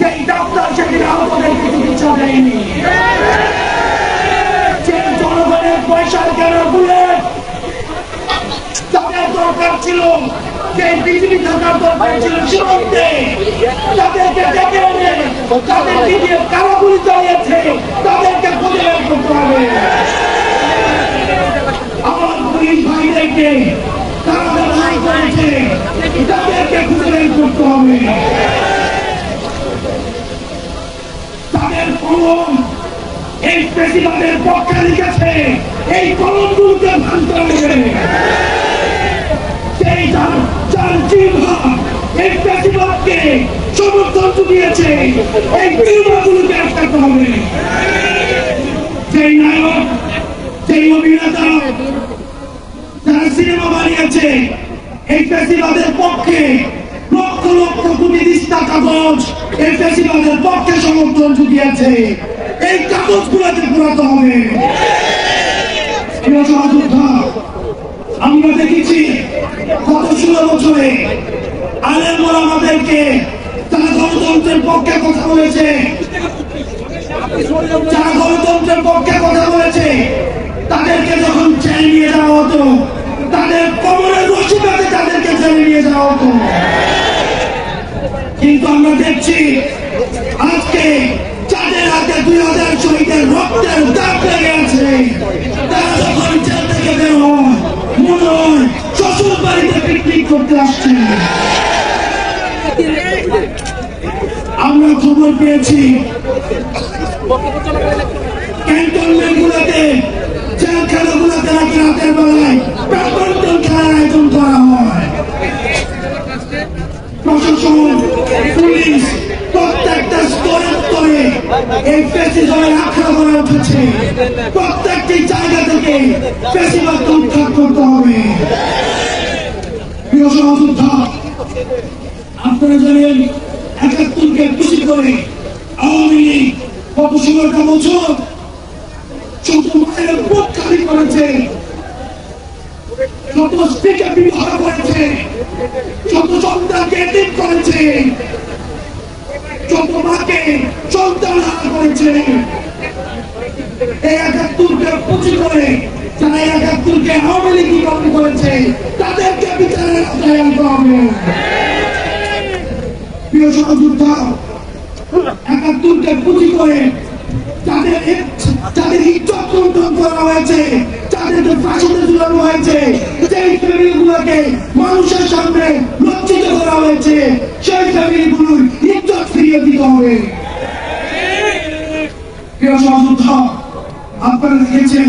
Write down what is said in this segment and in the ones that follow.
সেই ডাক্তার সেদিন আহতদেরকে চিকিৎসা দেয়নি। যে জনগণের পয়সার কেন বুলেট তাদের দরকার ছিল যে বিজেপি থাকার দরকার ছিল সীমান্তে, তাদেরকে ডেকে এনে, তাদের দিকে কারাগুলি চালিয়েছে, তাদেরকে খুঁজে বের করতে হবে। আমার পুলিশ ভাইদেরকে তারা ব্যবহার করেছে, তাদেরকে খুঁজে বের করতে হবে। প্রেসিডেন্টের পক্ষে লিখেছে, এই কলমগুলোকে ভাঙতে হবে। সেই যার সমর্থন জুগিয়েছে, এই আটকাতে হবে। সেই নায়ক সেই অভিনেতা সিনেমা বানিয়েছে, এই ফেসিবাদের পক্ষে লক্ষ লক্ষ কোটি দিস্তা কাগজ এই ফেসিবাদের পক্ষে সমর্থন জুগিয়েছে। এই কাগজ গুলাতে পুরাতে হবে। আমরা দেখেছি গত ষোলো বছরে আলেমরা আমাদেরকে তারা গণতন্ত্রের পক্ষে কথা বলেছে, যারা গণতন্ত্রের পক্ষে কথা বলেছে, তাদেরকে যখন জেল নিয়ে যাওয়া হতো, তাদের কোমরের রশি তাদেরকে জেলে নিয়ে যাওয়া হতো। কিন্তু আমরা দেখছি আজকে হাতে দুই হাজার শহীদের রক্তের দাগ লেগে আছে তারা যখন জেল থেকে বের মনে হয় শ্বশুর বাড়িতে পিকনিক করতে আসছে। আমরা খবর পেয়েছি ক্যান্টনমেন্ট গুলোতে জেল খেলাগুলোতে নাকি রাতের বেলায় ব্যাডমিন্টন খেলার আয়োজন করা হয় প্রশাসন পুলিশ প্রত্যেকটা স্তরে স্তরে এই ফেসিজমের আখড়া করে উঠেছে। প্রত্যেকটি জায়গা থেকে ফেসিবাদকে উৎখাত করতে হবে। আপনারা জানেন, একাত্তরকে খুশি করে আওয়ামী লীগ কত ষোলোটা বছর ছোট মায়ের বুক খালি করেছে। যত স্ত্রীকে বিবাহ করেছে। যত সন্তানকে এতিম করেছে। যত মাকে সন্তান হারা করেছে এই একাত্তরকে পুঁজি করে যারা এই একাত্তরকে আওয়ামী লীগীকরণ করেছে তাদেরকে বিচারের আওতায় আনতে হবে প্রিয় একাত্তরকে পুঁজি করে যাদের যাদের ইজ্জত করা হয়েছে, যাদেরকে ফাঁসিতে ঝুলানো হয়েছে ফ্যামিলিগুলোকে মানুষের সামনে লজ্জিত করা হয়েছে, সেই ফ্যামিলিগুলোর ইজ্জত ফিরিয়ে দিতে হবে। প্রিয় সহযোদ্ধা, আপনারা দেখেছেন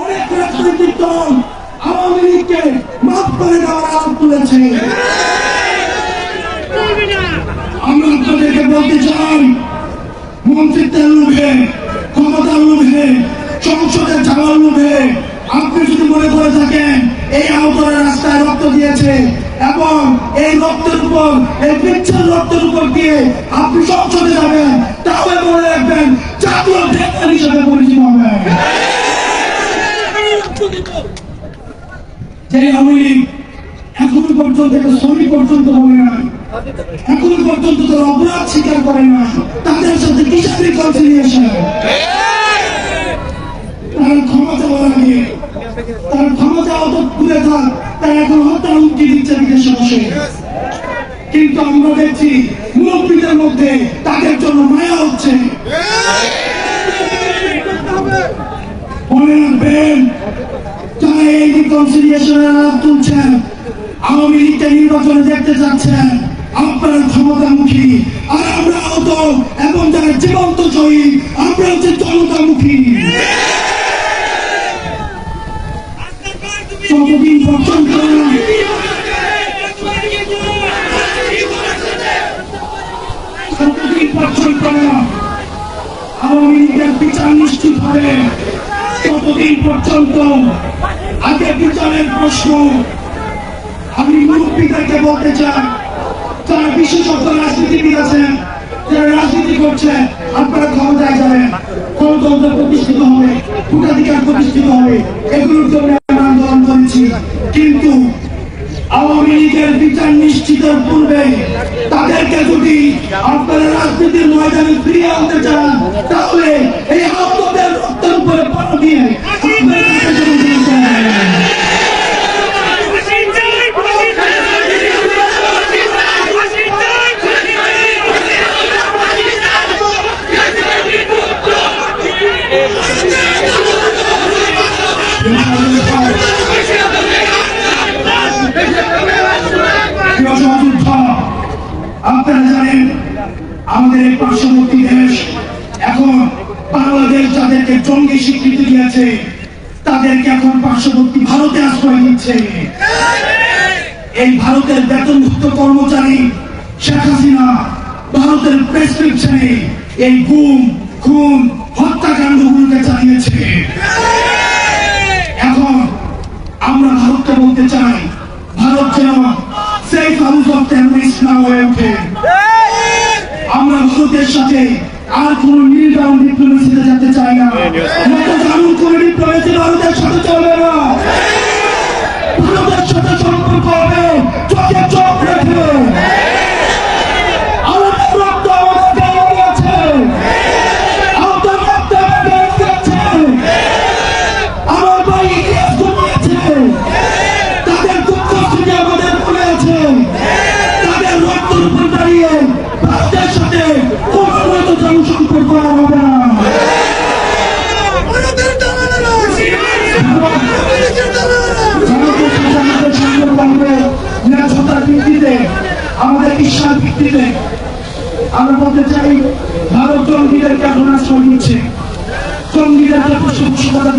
অনেক রাজনৈতিক দল আওয়ামী লীগকে মাফ করে দেওয়ার আলাপ তুলেছে। আমরা আপনাদেরকে বলতে চাই, মন্ত্রিত্বের লোভে, ক্ষমতার লোভে, সংসদের যাওয়ার লোভে আপনি যদি মনে করে থাকেন, এই আহতরা রাস্তায় রক্ত দিয়েছে এবং এই রক্তের উপর, এই পিচ্ছের রক্তের উপর দিয়ে আপনি সংসদে যাবেন, তাহলে মনে রাখবেন জাতীয় ঢেকার হিসেবে পরিচিত হবেন। যে আওয়ামী লীগ এখনও পর্যন্ত একটা শ্রমিক পর্যন্ত বলে না। এখনও পর্যন্ত তারা অপরাধ স্বীকার করে না। তাদের সাথে কিসের রিকনসিলিয়েশন তারা ক্ষমা চাওয়ার আগে, তারা ক্ষমা চাওয়া তো দূরে থাক তারা এখন হত্যার হুমকি দিচ্ছে বিদেশে কিন্তু আমরা দেখছি মুরব্বীদের মধ্যে তাদের জন্য মায়া হচ্ছে মনে রাখবেন যারা এই রিকনসিলিয়েশনের আলাপ তুলছেন। আওয়ামী লীগকে নির্বাচনে দেখতে চাচ্ছেন আপনারা ক্ষমতামুখী। আর আমরা আহত এবং যারা জীবন্ত শহীদ, আমরা হচ্ছে জনতামুখী। যতদিন পর্যন্ত আওয়ামী লীগের বিচার নিশ্চিত হবে ততদিন পর্যন্ত আগে বিচারের প্রশ্ন। আমি মুরব্বীদেরকে বলতে চাই, যারা বিশেষজ্ঞ রাজনীতিবিদ আছেন, যারা রাজনীতি করছেন, আপনারা ক্ষমতায় যাবেন। গণতন্ত্র প্রতিষ্ঠিত হবে, ভোটাধিকার প্রতিষ্ঠিত হবে, এগুলোর জন্য আমরা আন্দোলন করেছি। কিন্তু আওয়ামী লীগের বিচার নিশ্চিতের পূর্বে তাদেরকে যদি আপনারা রাজনীতির ময়দানে ফিরিয়ে আনতে চান, তাহলে এই আহতদের রক্তের উপরে দিয়ে আমাদের এই পার্শ্ববর্তী দেশ এখন বাংলাদেশ যাদেরকে জঙ্গি স্বীকৃতি দিয়েছে, তাদেরকে এখন পার্শ্ববর্তী ভারতে আশ্রয় দিচ্ছে এই ভারতের বেতনভুক্ত কর্মচারী শেখ হাসিনা, ভারতের প্রেসক্রিপশনে এই গুম, খুন, হত্যাকাণ্ডগুলোকে চালিয়েছে। এখন আমরা ভারতকে বলতে চাই, ভারত যেন সেই হাউস অফ টেরোরিস্ট না হয়ে ওঠে। ভারতের সাথে আর কোন নীল ডাউন ডিপ্লোমেসিতে যেতে চাই না। জানুন করে ডিপ্লোমেসি ভারতের সাথে চলবে না। আমাদের ন্যায্যতার ভিত্তিতে আমরা বলতে চাই ভারত জঙ্গিদেরকে এখন আশ্রয় দিচ্ছে জঙ্গিদেরকে পৃষ্ঠপোষকতা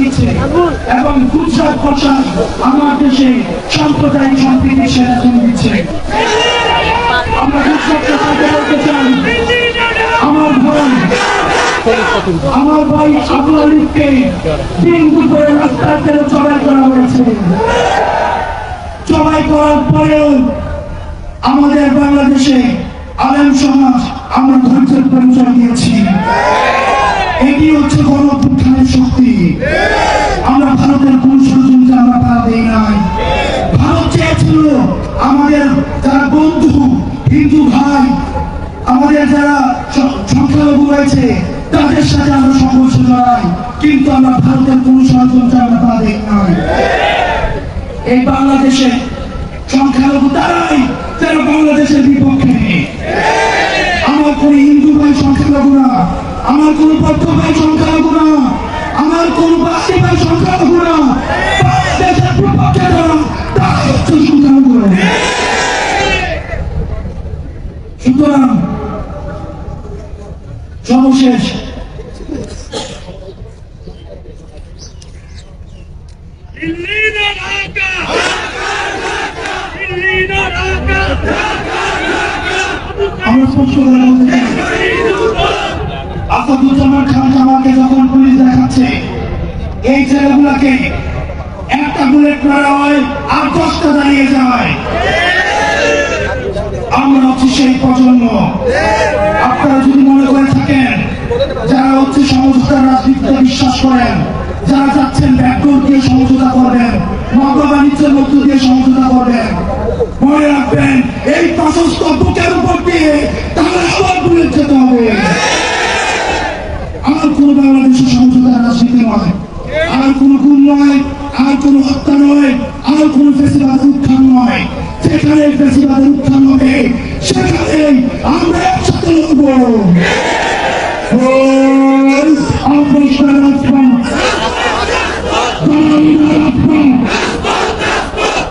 এবং গুজরাট প্রশাস আমার দেশে সাম্প্রদায়িক সম্প্রীতি সেরাজন দিচ্ছে আমরা গুজরাট প্রশাসকে বলতে চাই। আমার ভাই আমার ভাই আবুল আলিফকে দিন দুপুরে রাস্তায় ফেলে জবাই করা হয়েছে। জবাই করার পরেও আমাদের বাংলাদেশে আলেম সমাজ আমরা ধৈর্যের পরিচয় দিয়েছি। এটি হচ্ছে গণপুত্থানের শক্তি। আমরা ভারতের কোন ষড়যন্ত্রে আমরা পা দেই নাই। জড়াই কিন্তু আমরা ভারতের কোন ষড়যন্ত্রে আমরা দেই নাই এই বাংলাদেশে সংখ্যালঘু তারাই যারা বাংলাদেশের বিপক্ষে আমার কোন হিন্দু ভাই সংখ্যালঘু না, আমার কোন বৌদ্ধ ভাই সংখ্যালঘু না, আমার কোন বাসী ভাই সংখ্যালঘু না, বাংলাদেশের বিপক্ষে যারা তারা হচ্ছে সংখ্যালঘু সুতরাং সর্বশেষ দিল্লি না ঢাকা যখন পুলিশ দেখাচ্ছে এই ছেলেগুলাকে একটা বুলেট মারা দশটা দাঁড়িয়ে যায় আমরা হচ্ছে সেই প্রজন্ম আপনারা যদি মনে করে থাকেন, যারা হচ্ছে সমঝোতার রাজনীতিতে বিশ্বাস করেন যারা যাচ্ছেন ব্যাকডোর দিয়ে সমঝোতা করবেন মদ্য বাণিজ্যের মধ্য দিয়ে সমঝোতা করবেন। মনে রাখবেন, এই প্রশস্ত বুকের উপর দিয়ে তাহলে আবার বুলেট যেতে হবে। আর কোন বাংলাদেশের সমঝোতার রাজনীতি নয়। আর কোন গুণ নয়, আর কোন হত্যা নয়, আর কোন ফেসিবাদের উত্থান নয়। যেখানে ফেসিবাদের উত্থান হবে সেখানে আমরা একসাথে লড়বো। ওই অপরিষ্কার রাজপথ দালালি না রাজপথ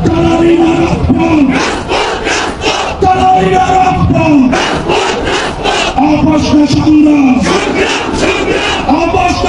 দালালি না রাজপথ দালালি না রাজপথ সংগ্রাম অবস্থা